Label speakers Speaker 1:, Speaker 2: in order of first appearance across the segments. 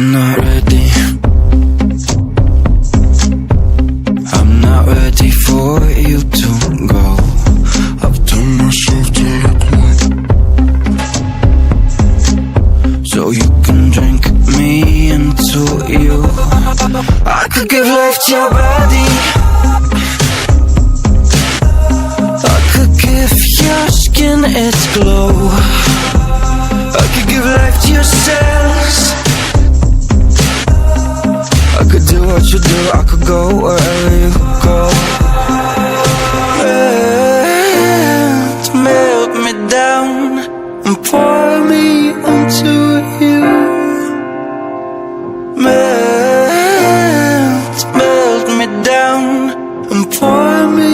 Speaker 1: I'm not ready. I'm not ready for you to go. I've done myself to liquid. So you can drink me into you. I could give life to your body. I could give your skin its glow. I could give life to your do what you do. I could go wherever you go. Melt me down and pour me into you. Melt, melt me down and pour me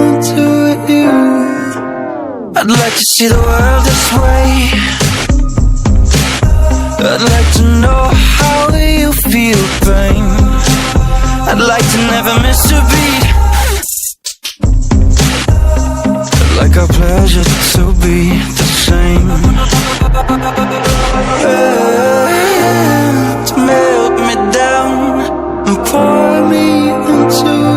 Speaker 1: into you. I'd like to see the world this way. I'd like to know how you never miss a beat. Like our pleasure to be the same. And melt me down and pour me into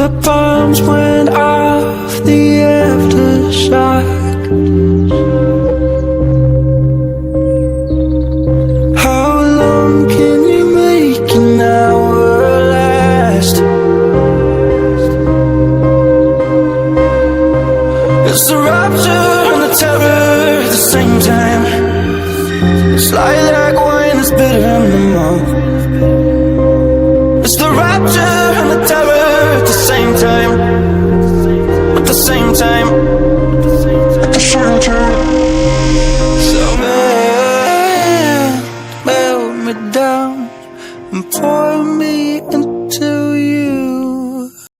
Speaker 1: The bombs went off, the aftershock. How long can you make an hour last? It's the rapture and the terror at the same time. It's like wine that's bitter in the mouth. It's the rapture same time. At the same time. At the same time. So man, wear me down and pour me into.